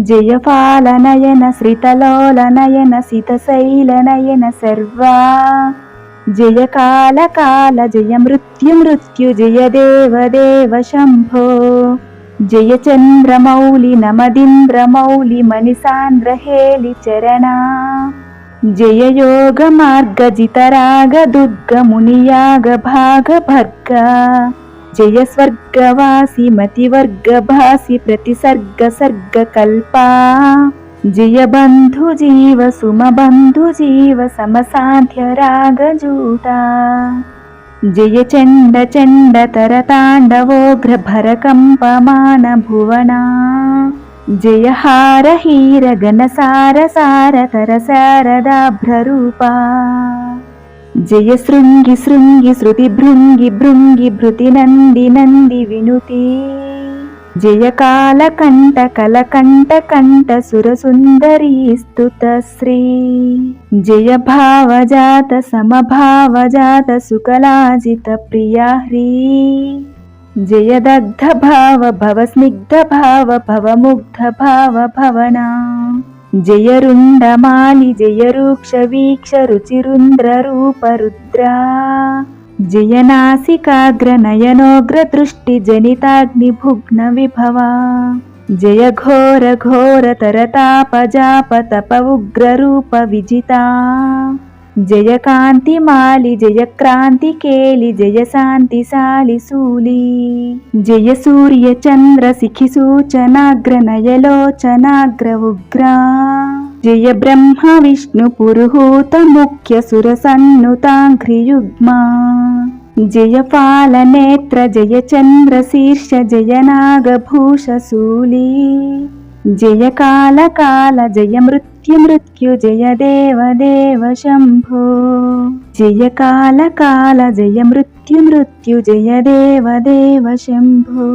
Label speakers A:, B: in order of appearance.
A: జయపాలనయన శ్రితలోలనయన సితశైలనయన సర్వా. జయ కాల కాల జయ మృత్యు మృత్యు జయ దేవ దేవ శంభో. జయ చంద్రమౌళి నమదింద్రమౌళి మణిసాంద్ర హేళి చరణా. జయ యోగ మార్గ జితరాగ దుర్గ మునియాగ భాగ భర్గ. జయ స్వర్గవాసి మతివర్గ భాసి ప్రతిసర్గ సర్గ కల్పా జయ బంధు జీవ సుమ బంధు జీవ సమసాధ్య రాగజూట జయ చండ చండ తరతాండవోగ్ర భరకంపమాన భువనా జయ హార హీర ఘనసార సార తర శారదాభ్రరూపా జయ శృంగి శృంగి శృతి భృంగి భృంగి భృతి నంది నంది వినుతి. జయ కాల కంఠ కల కంట కంట సురసుందరీ స్తుత శ్రీ. జయ భావజాత సమభావజాత సుకలాజిత ప్రియా హ్రీ. జయ దగ్ధ భావ భవ స్నిగ్ధ భావ భవ ముగ్ధ భావ భవనా జయ రుండమాలి జయ వీక్ష రుచిరుంద్ర రూప రుద్రా జయ నయనోగ్ర దృష్టి జనితాగ్ని భుగ్న విభవా. జయ ఘోర ఘోర తరతాప జాప తప ఉగ్ర రూప విజితా. జయ కాంతి మాలి జయ క్రాంతి కేలి జయ శాంతి సాలి సూలి. జయ సూర్య చంద్ర శిఖి సూచనాగ్ర నయలోచనాగ్ర ఉగ్రా. జయ బ్రహ్మ విష్ణు పురుహూత ముఖ్య సుర సన్నుతాంఘ్రియుగ్మా జయ పాలనేత్ర జయ చంద్ర శీర్ష జయ నాగభూష సూలి. జయ కాల కాల జయ మృత్యు మృత్యు జయ దేవ దేవ శంభో. జయ కాల కాల జయ మృత్యు మృత్యు జయ దేవ దేవ శంభో.